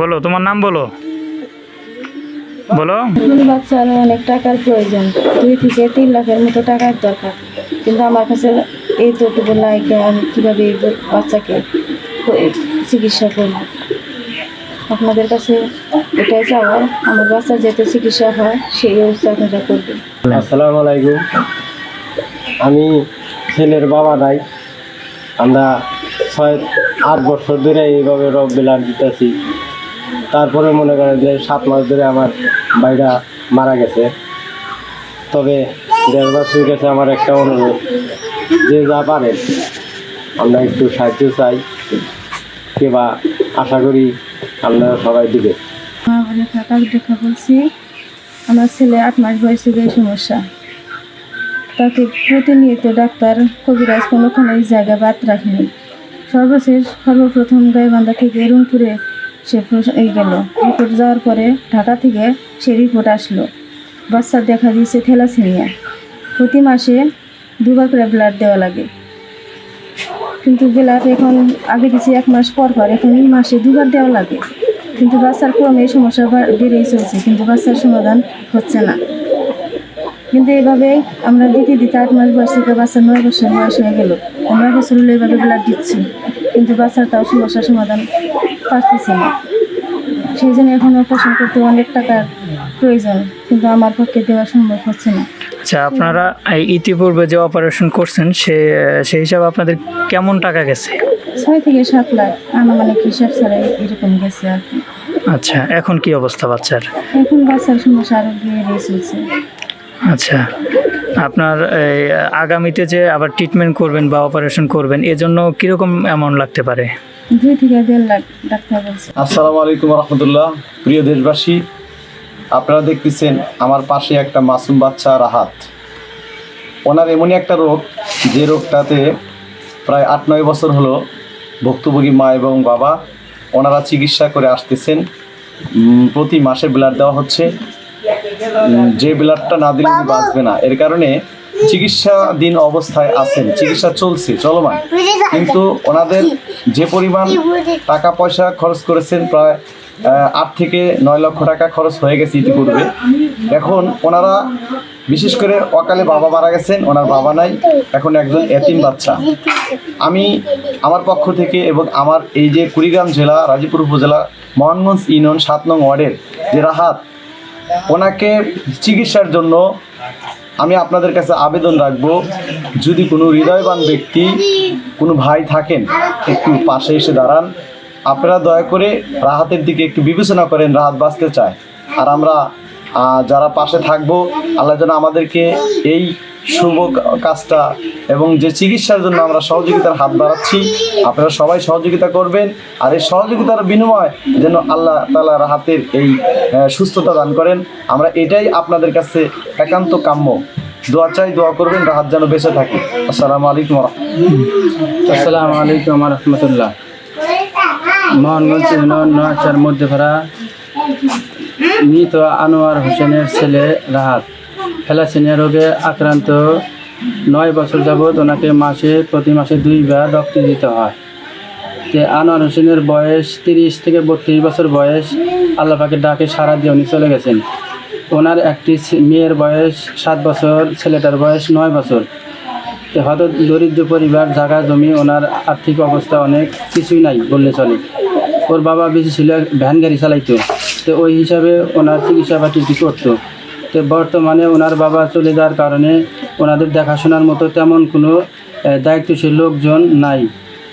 বলো তোমার নাম বলো। বলো। বাচ্চার অনেক টাকার প্রয়োজন। দুই থেকে তিন লাখের মতো টাকার দরকার। কিন্তু আমার কাছে এই তোটুকু লাইকে আমি কীভাবে এই বাচ্চাকে চিকিৎসা করব। আপনাদের কাছে এটাই চাওয়া আমার বাচ্চার যাতে চিকিৎসা হয় সেই ব্যবস্থা আপনারা করবেন। আসসালামু আলাইকুম। আমি ছেলের বাবা নাই। আমরা ছয়, আট বছর ধরে এইভাবে রব বিলার দিতেছি। তারপরে মনে করেন যে সাত মাস ধরে আমার ভাইরা মারা গেছে। তবে দেশবাসীর কাছে আমার একটা অনুরোধ, যে যা পারেন, আমরা একটু সাহায্য চাই, কিংবা আশা করি আপনারা সবাই দিবে। দেখা বলছি, আমার ছেলে আট মাস বয়সে এই সমস্যা, তাকে প্রতিনিয়ত ডাক্তার কবিরাজ কোনোখানে জায়গা বাদ রাখেনি। সর্বশেষ, সর্বপ্রথম গাইবান্ধা থেকে রংপুরে সে গেল। রিপোর্ট যাওয়ার পরে ঢাকা থেকে সে রিপোর্ট আসলো। বাচ্চার দেখা দিয়েছে থ্যালাসেমিয়া প্রতি মাসে দুবার করে ব্লাড দেওয়া লাগে। কিন্তু ব্লাড এখন আগে দিয়েছে এক মাস পর পর, এখন মাসে দুবার দেওয়া লাগে। কিন্তু বাচ্চার ক্রমে এই সমস্যা বেড়েই চলছে, কিন্তু বাচ্চার সমাধান হচ্ছে না। কিন্তু এইভাবে আমরা দিতে দিতে আট মাস বয়স থেকে বাচ্চার নয় বছর বয়স হয়ে গেল। নয় বছর হলে এইভাবে ব্লাড দিচ্ছি। কিন্তু বাচ্চার তাও সমস্যার সমাধান পারতেছি না। সেই জন্য এখন অপারেশন করতে অনেক টাকার প্রয়োজন কিন্তু আমার পক্ষে দেওয়া সম্ভব হচ্ছে না। আচ্ছা আপনারা এই ইতিপূর্বে যে অপারেশন করছেন সে সেই হিসাবে আপনাদের কেমন টাকা গেছে? ছয় থেকে সাত লাখ আনুমানিক হিসাব ছাড়া এরকম গেছে আর কি। আচ্ছা এখন কি অবস্থা বাচ্চার? এখন বাচ্চার সমস্যা আরও বেড়ে চলছে। আচ্ছা। আপনার এই, আগামীতে যে আবার ট্রিটমেন্ট করবেন বা অপারেশন করবেন এজন্য কীরকম অ্যামাউন্ট লাগতে পারে? দুই থেকে দেড় লাখ ডাক্তার বলছে। আসসালামু আলাইকুম রহমতুল্লাহ। প্রিয় দেশবাসী আপনারা দেখতেছেন আমার পাশে একটা মাসুম বাচ্চা রাহাত। ওনার এমনই একটা রোগ যে রোগটাতে প্রায় আট নয় বছর হলো ভুক্তভোগী মা এবং বাবা ওনারা চিকিৎসা করে আসতেছেন। প্রতি মাসে ব্লাড দেওয়া হচ্ছে। যে ব্লাডটা না দিলে বাঁচবে না। এর কারণে চিকিৎসাধীন অবস্থায় আছেন। চিকিৎসা চলছে, চলমান। কিন্তু ওনাদের যে পরিমাণ টাকা পয়সা খরচ করেছেন প্রায় আট থেকে নয় লক্ষ টাকা খরচ হয়ে গেছে ইতিপূর্বে। এখন ওনারা বিশেষ করে অকালে বাবা মারা গেছেন, ওনার বাবা নাই, এখন একজন এতিম বাচ্চা। আমি আমার পক্ষ থেকে এবং আমার এই যে কুড়িগ্রাম জেলা রাজীপুর উপজেলা, মোহনগঞ্জ ইউনিয়ন সাত নং ওয়ার্ডের যে রাহাত ওনাকে চিকিৎসার জন্য আমি আপনাদের কাছে আবেদন রাখব। যদি কোনো হৃদয়বান ব্যক্তি, কোনো ভাই থাকেন, একটু পাশে এসে দাঁড়ান। আপনারা দয়া করে রাহাতের দিকে একটু বিবেচনা করেন, রাহাত বাঁচতে চায়। আর আমরা যারা পাশে থাকব, আল্লাহ যেন আমাদেরকে এই শুভ কাজটা এবং যে চিকিৎসার জন্য আমরা সহযোগিতার হাত বাড়াচ্ছি, আপনারা সবাই সহযোগিতা করবেন আর এই সহযোগিতার বিনিময় যেন আল্লাহ তালা হাতের এই সুস্থতা দান করেন। আমরা এটাই আপনাদের কাছে একান্ত কাম্য। দোয়া চাই, দোয়া করবেন রাহাত যেন বেঁচে থাকে। আসসালামু আলাইকুম আসসালামু আলাইকুম রহমতুল্লাহ। মোহনগঞ্জ ইউনিয়ন মধ্যপাড়া মৃত আনোয়ার হোসেনের ছেলে রাহাত। ফেলাসিনিয়া রোগে আক্রান্ত নয় বছর যাবৎ ওনাকে মাসে, প্রতি মাসে দুইবার রক্ত দিতে হয়। যে আনোয়ার হোসেনের বয়স তিরিশ থেকে বত্রিশ বছর বয়স। আল্লাহ পাকের ডাকে সারা দিয়ে উনি চলে গেছেন। ওনার একটি মেয়ের বয়স সাত বছর, ছেলেটার বয়স নয় বছর। হয়তো দরিদ্র পরিবার জায়গা জমি, ওনার আর্থিক অবস্থা অনেক কিছুই নাই বললে চলে। ওর বাবা বেশি ছিল, ভ্যান গাড়ি চালাইতো। তো ওই হিসাবে ওনার চিকিৎসা পাতিটি করতো। তো বর্তমানে ওনার বাবা চলে যাওয়ার কারণে ওনাদের দেখাশোনার মতো তেমন কোনো দায়িত্বশীল লোকজন নাই।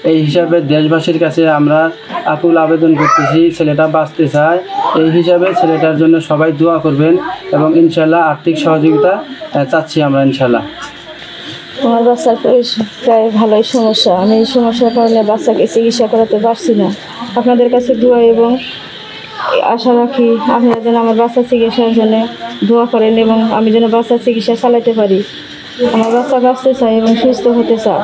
এই হিসাবে দেশবাসীর কাছে আমরা আকুল আবেদন করতেছি, ছেলেটা বাঁচতে চায়। এই হিসাবে ছেলেটার জন্য সবাই দোয়া করবেন এবং ইনশাল্লাহ আর্থিক সহযোগিতা চাচ্ছি আমরা ইনশাল্লাহ। আমার বাচ্চার প্রায়- ভালোই সমস্যা। আমি এই সমস্যার কারণে বাচ্চাকে চিকিৎসা করাতে পারছি না। আপনাদের কাছে দোয়া এবং আশা রাখি আপনারা যেন আমার বাচ্চার চিকিৎসার জন্য দোয়া করেন এবং আমি যেন বাচ্চার চিকিৎসা চালাতে পারি। আমার বাচ্চা বাঁচতে চাই এবং সুস্থ হতে চায়।